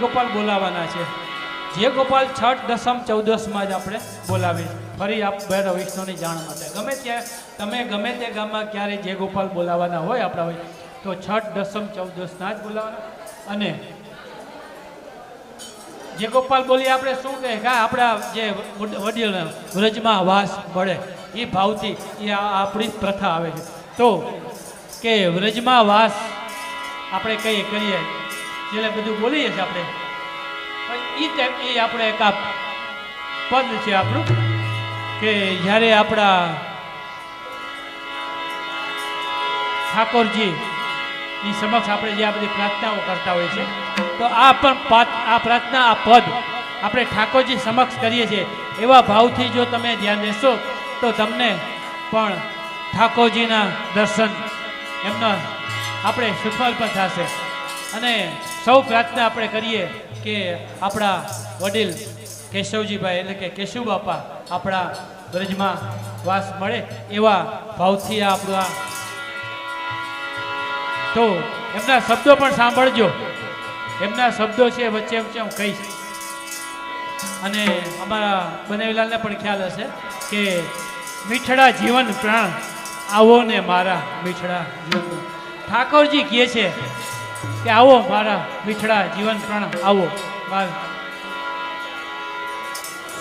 ગોપાલ બોલાવવાના છે. જે ગોપાલ છઠ, દસમ, ચૌદસમાં જ આપણે બોલાવીએ ફરી આપ ભૈરવ વૈષ્ણવની જાણ માટે. ગમે ત્યાં, તમે ગમે તે ગામમાં ક્યારે જે ગોપાલ બોલાવવાના હોય આપણા હોય, તો છઠ, દસમ, ચૌદસના જ બોલાવાના. અને જે ગોપાલ બોલીએ આપણે શું કહે? કે આપણા જે વડીલ વ્રજમાં વાસ મળે, એ ભાવથી એ આપણી પ્રથા આવે છે. તો કે વ્રજમાં વાસ આપણે કહીએ કરીએ જેને બધું બોલીએ છીએ આપણે. પણ એ ટાઈપ એ આપણે એક આ પદ છે આપણું, કે જ્યારે આપણા ઠાકોરજી ની સમક્ષ આપણે જે આ બધી પ્રાર્થનાઓ કરતા હોઈએ છીએ તો આ પણ આ પ્રાર્થના, આ પદ આપણે ઠાકોરજી સમક્ષ કરીએ છીએ. એવા ભાવથી જો તમે ધ્યાન દેશો તો તમને પણ ઠાકોરજીના દર્શન એમના આપણે સુફળ પણ થશે. અને સૌ પ્રાર્થના આપણે કરીએ કે આપણા વડીલ કેશવજીભાઈ એટલે કે કેશવ બાપા આપણા બ્રજમાં વાસ મળે એવા ભાવથી આપણા તો એમના શબ્દો પણ સાંભળજો. એમના શબ્દો છે વચ્ચે વચ્ચે હું કહીશ. અને અમારા બનેવીલાલને પણ ખ્યાલ હશે કે મીઠડા જીવન પ્રાણ, આવો ને મારા મીઠડા જીવન. ઠાકોરજી કહે છે કે આવો મારા મીઠડા જીવન પ્રણ આવો મારા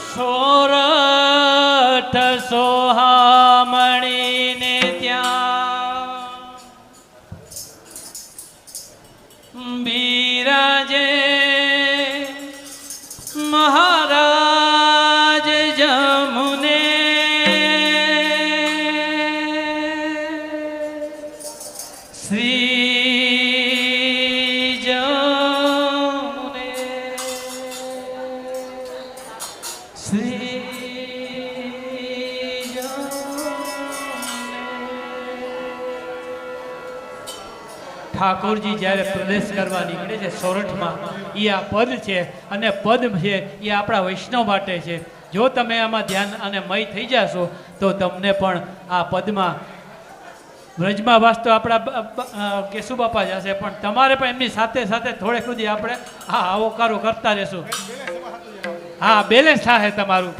સોરઠ સોહામણીને ત્યાં ઠાકોરજી જ્યારે પ્રદેશ કરવા નીકળે છે સોરઠમાં એ આ પદ છે અને પદ છે એ આપણા વૈષ્ણવ માટે છે. જો તમે આમાં ધ્યાન અને મય થઈ જશો તો તમને પણ આ પદમાં વ્રજમાં વાસ તો આપણા બ- બ- અ, કેશુ બાપા જ હશે પણ તમારે પણ એમની સાથે સાથે થોડેક સુધી આપણે આ આવકારો કરતા રહેશું. હા બેલેન્સ થશે તમારું.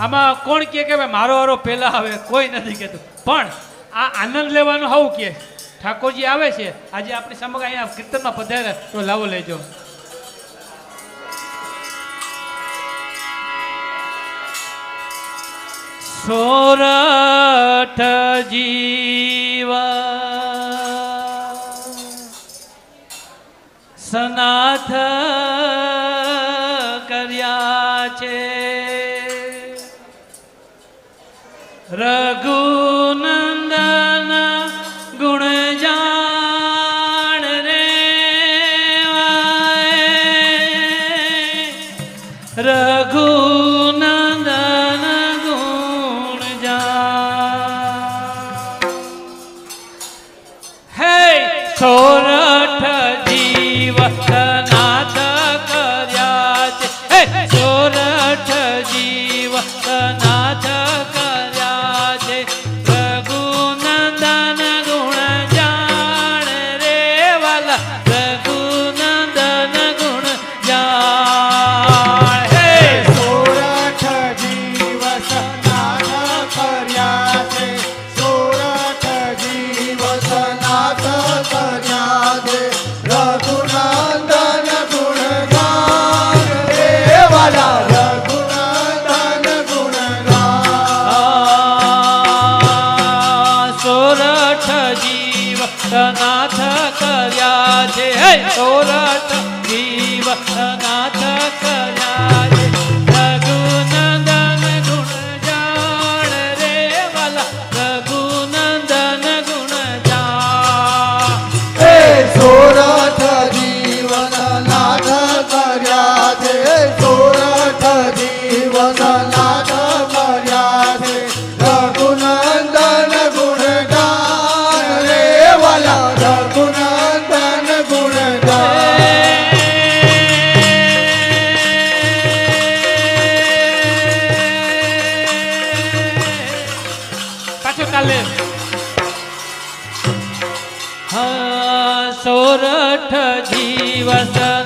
આમાં કોણ કે ભાઈ મારો વારો પહેલાં આવે કોઈ નથી કહેતું. પણ આ આનંદ લેવાનો હવું કે. ઠાકોરજી આવે છે, આજે આપણી સમગ્ર અહીંયા કીર્તનમાં પધારે તો લાવો લેજો. સોરઠ જીવા સનાથ કર્યા છે. રઘુનંદન સોરઠ દિવસ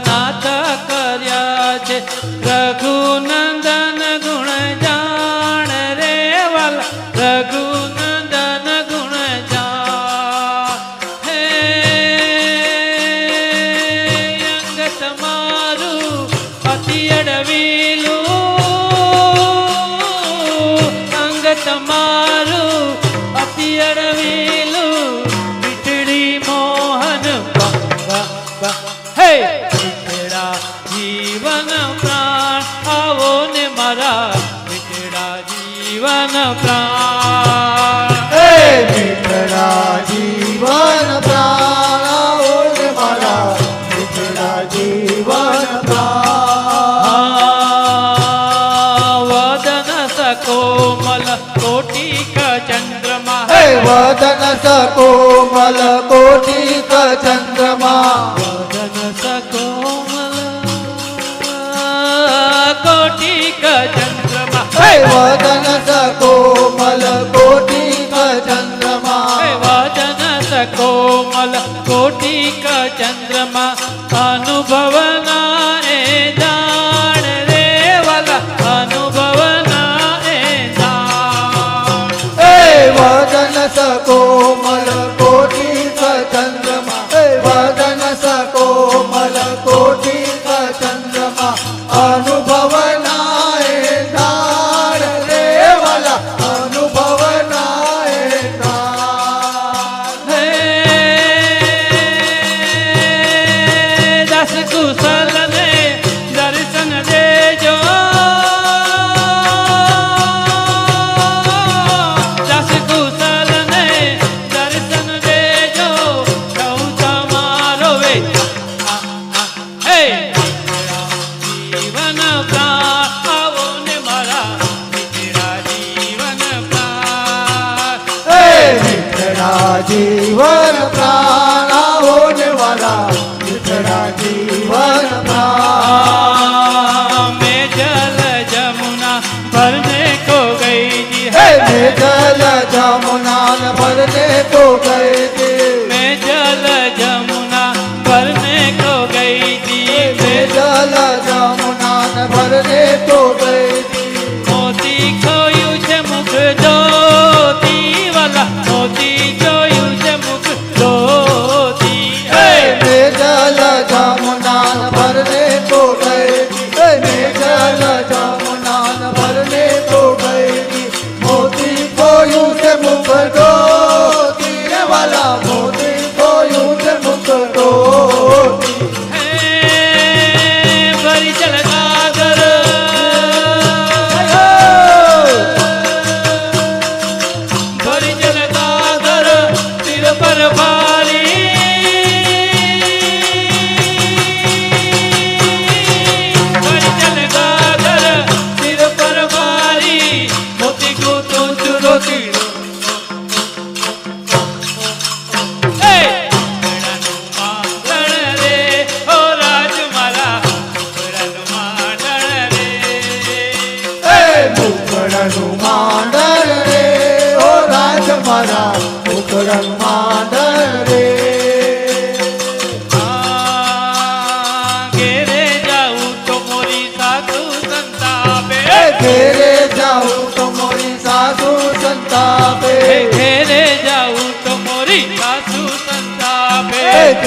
કોમલ કોટિક ચંદ્રમા 感动。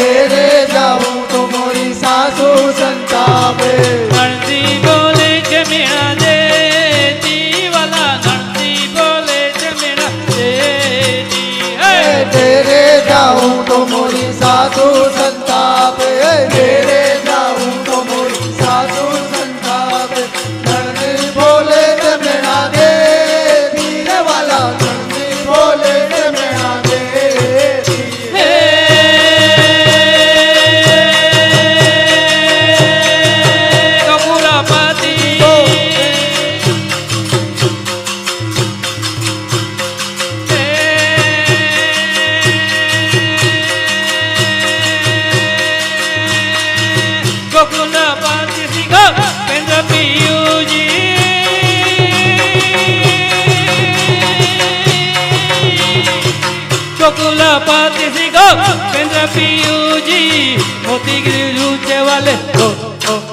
Yeah. ગોકુલપતિ શ્રી ગો કેન્દ્ર પિયુજી મોતી ગીરી રૂચે વાલે ઓ ઓ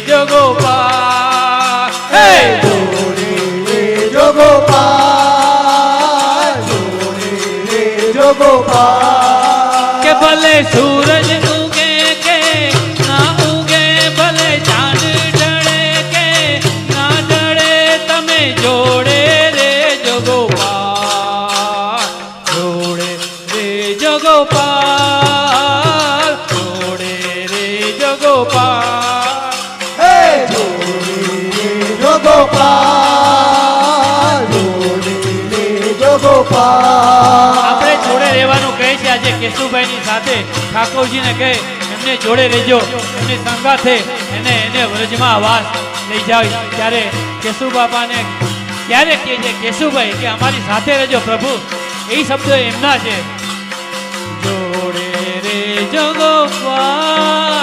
રે જોગોપાલ હે રે જોગોપાલ રે જોગોપાલ કે ભલે શું કેશુભાઈની સાથે ઠાકોરજીને કહે, એમને જોડે રહેજો. એમની સંગાથે એને એને વ્રજમાં વાસ લઈ જાવ ત્યારે કેશુ બાપાને ક્યારે કહે છે, કેશુભાઈ, કે અમારી સાથે રહેજો પ્રભુ. એ શબ્દો એમના છે. જોડે રે જગોપાલ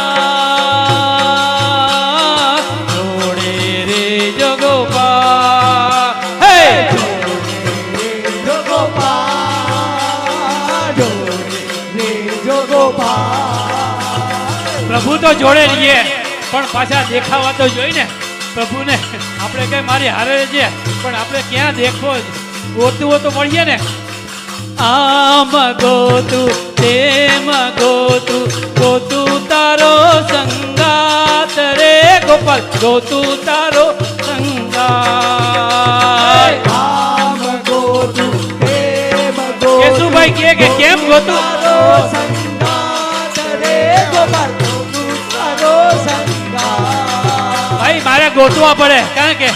પ્રભુ તો જોડે રહીએ. પણ પાછા દેખાવા તો જોઈને પ્રભુને, આપણે કઈ મારી હારે છે પણ આપણે ક્યાં દેખો ગોતવો તો મળીએ ને. આમ ગોતું, તેમ ગોતું ગોતું તારો સંગાત રે ગોપાલ. ગોતું તારો ગોતવા પડે. કારણ કે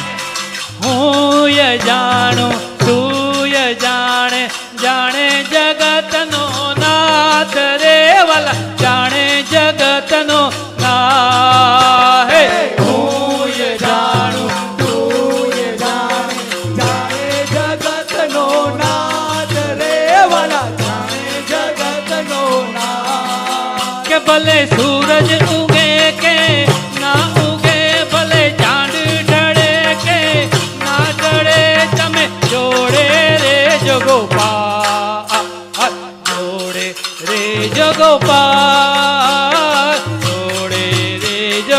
હું ય જાણું તું ય જાણે જાણે જગતનો નાથ રે વાલા જાણે જગતનો નાથ. હે હું ય જાણું કે ભલે સૂરજ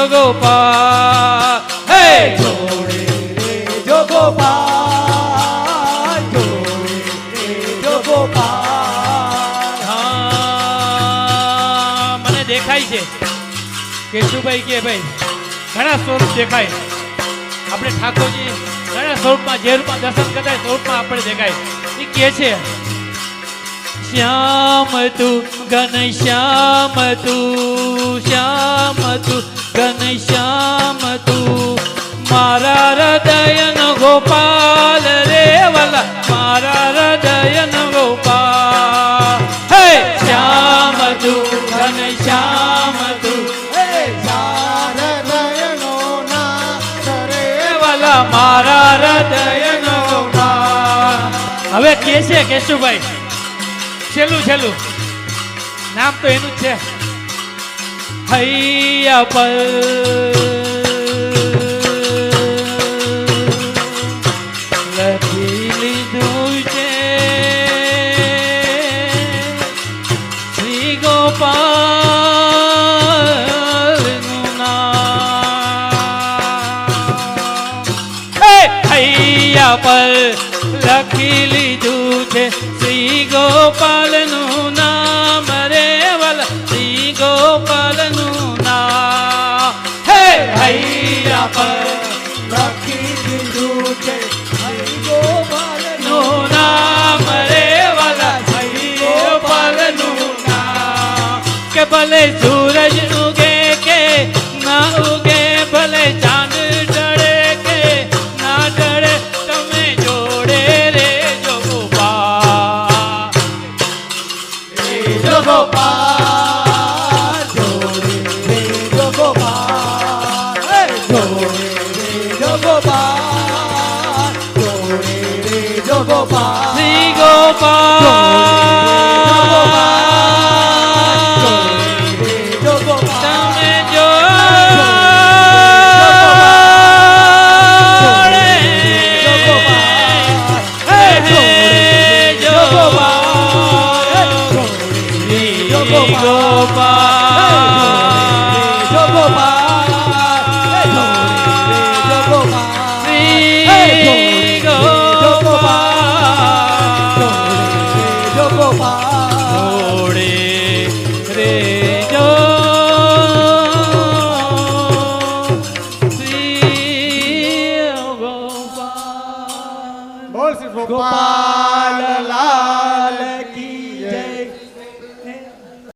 રે જગોપાલ હે જોડે હા મને દેખાય છે. કેશુભાઈ કે ભાઈ, ઘણા સ્વરૂપ દેખાય. આપણે ઠાકોરજી ઘણા સ્વરૂપમાં જે રૂપમાં દર્શન કરતા સ્વરૂપમાં આપણે દેખાય. એ કે છે, શ્યામ તું, ઘન શ્યામ તું શ્યામ તું ઘન શ્યામ તું મારા હૃદયનો ગોપાલ રે વાલા, મારા હૃદયનો ગોપાલ. હે શ્યામ તું ઘન શ્યામ તું રે વાલા, મારા હૃદયનો હવે કે છે કેશુભાઈ? છેલ્લું છેલ્લું. નામ તો એનું છે. હૈયા પર. ગોપાલનું નામ હે હૈયા પરનું શ્રી ગોપાલનું નામ ભલે સૂરજ 吧。